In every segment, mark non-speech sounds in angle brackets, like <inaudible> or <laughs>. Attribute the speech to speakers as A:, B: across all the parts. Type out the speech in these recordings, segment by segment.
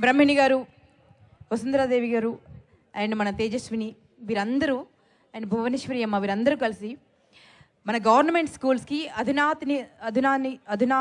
A: బ్రహ్మిణి గారు వసుంధరాదేవి గారు అండ్ మన తేజస్విని వీరందరూ అండ్ భువనేశ్వరి అమ్మ వీరందరూ కలిసి మన గవర్నమెంట్ స్కూల్స్కి అధునాతిని అధునాని అధునా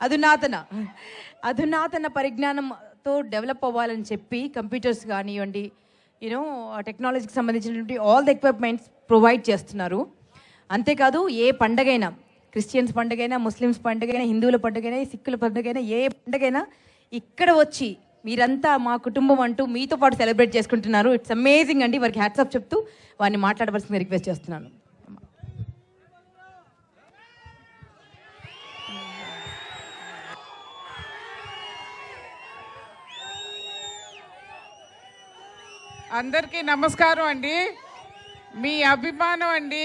A: అధునాతన అధునాతన పరిజ్ఞానంతో డెవలప్ అవ్వాలని చెప్పి కంప్యూటర్స్ కానివ్వండి యూనో టెక్నాలజీకి సంబంధించినటువంటి ఆల్ ద ఎక్విప్మెంట్స్ ప్రొవైడ్ చేస్తున్నారు. అంతేకాదు ఏ పండగైనా క్రిస్టియన్స్ పండుగైనా ముస్లిమ్స్ పండుగైనా హిందువుల పండుగైనా సిక్కుల పండుగైనా ఏ పండుగైనా ఇక్కడ వచ్చి మీరంతా మా కుటుంబం అంటూ మీతో పాటు సెలబ్రేట్ చేసుకుంటున్నారు. ఇట్స్ అమేజింగ్ అండి. వారికి హ్యాట్సాప్ చెప్తూ వారిని మాట్లాడవలసింది రిక్వెస్ట్ చేస్తున్నాను.
B: అందరికీ నమస్కారం అండి. మీ అభిమానం అండి.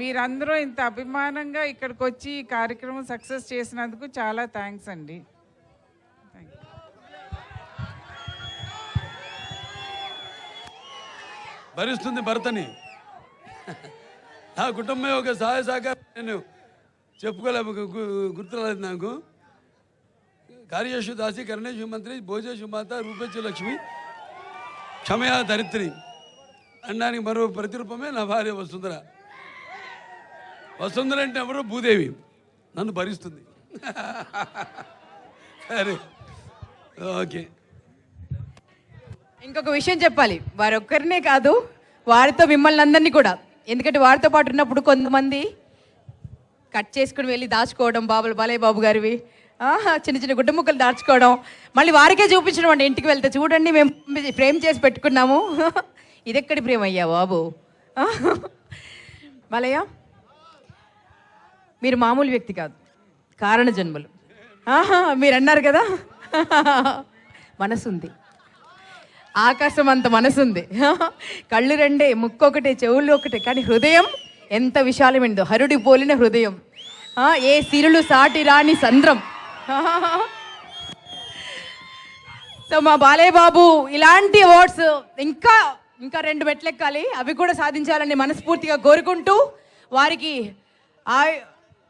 B: మీరందరూ ఇంత అభిమానంగా ఇక్కడికి వచ్చి ఈ కార్యక్రమం సక్సెస్ చేసినందుకు చాలా థ్యాంక్స్ అండి.
C: భరిస్తుంది భర్తని. నా కుటుంబం ఒక సహాయ సహకారం నేను చెప్పుకోలే గుర్తురాలేదు నాకు. కార్యేషు దాసి కరణేశ్వర మంత్రి భోజేషు మాత రూపేషు లక్ష్మి క్షమయా దరిత్రి అనడానికి మరో ప్రతిరూపమే నా భార్య వసుంధర. వసుంధర అంటే ఎవరు భూదేవి. నన్ను భరిస్తుంది. సరే. ఓకే.
A: ఇంకొక విషయం చెప్పాలి. వారొక్కరినే కాదు వారితో మిమ్మల్ని అందరినీ కూడా. ఎందుకంటే వారితో పాటు ఉన్నప్పుడు కొంతమంది కట్ చేసుకుని వెళ్ళి దాచుకోవడం బాబులు బాలయ్య బాబు గారివి చిన్న చిన్న గుడ్డ ముక్కలు దాచుకోవడం. మళ్ళీ వారికే చూపించడం అండి ఇంటికి వెళ్తే. చూడండి మేము ప్రేమ చేసి పెట్టుకున్నాము. <laughs> ఇదెక్కడి ప్రేమ అయ్యా బాబు? <laughs> బాలయ్య? మీరు మామూలు వ్యక్తి కాదు. కారణ జన్మలు. ఆహా, మీరు అన్నారు కదా? మనసుంది. ఆకాశం అంత మనసుంది. కళ్ళు రెండే ముక్కు ఒకటే చెవులు ఒకటే కానీ హృదయం ఎంత విశాలమైనదో హరుడి పోలిన హృదయం. ఏ సిరులు సాటి రాని సంద్రం. సో మా బాలయ్య బాబు ఇలాంటి అవార్డ్స్ ఇంకా ఇంకా రెండు మెట్లెక్కాలి. అవి కూడా సాధించాలని మనస్ఫూర్తిగా కోరుకుంటూ వారికి ఆ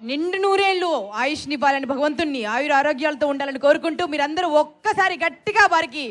A: నిండు నూరేళ్ళు ఆయుష్నివ్వాలని భగవంతుణ్ణి ఆయుర ఆరోగ్యాలతో ఉండాలని కోరుకుంటూ మీరందరూ ఒక్కసారి గట్టిగా వారికి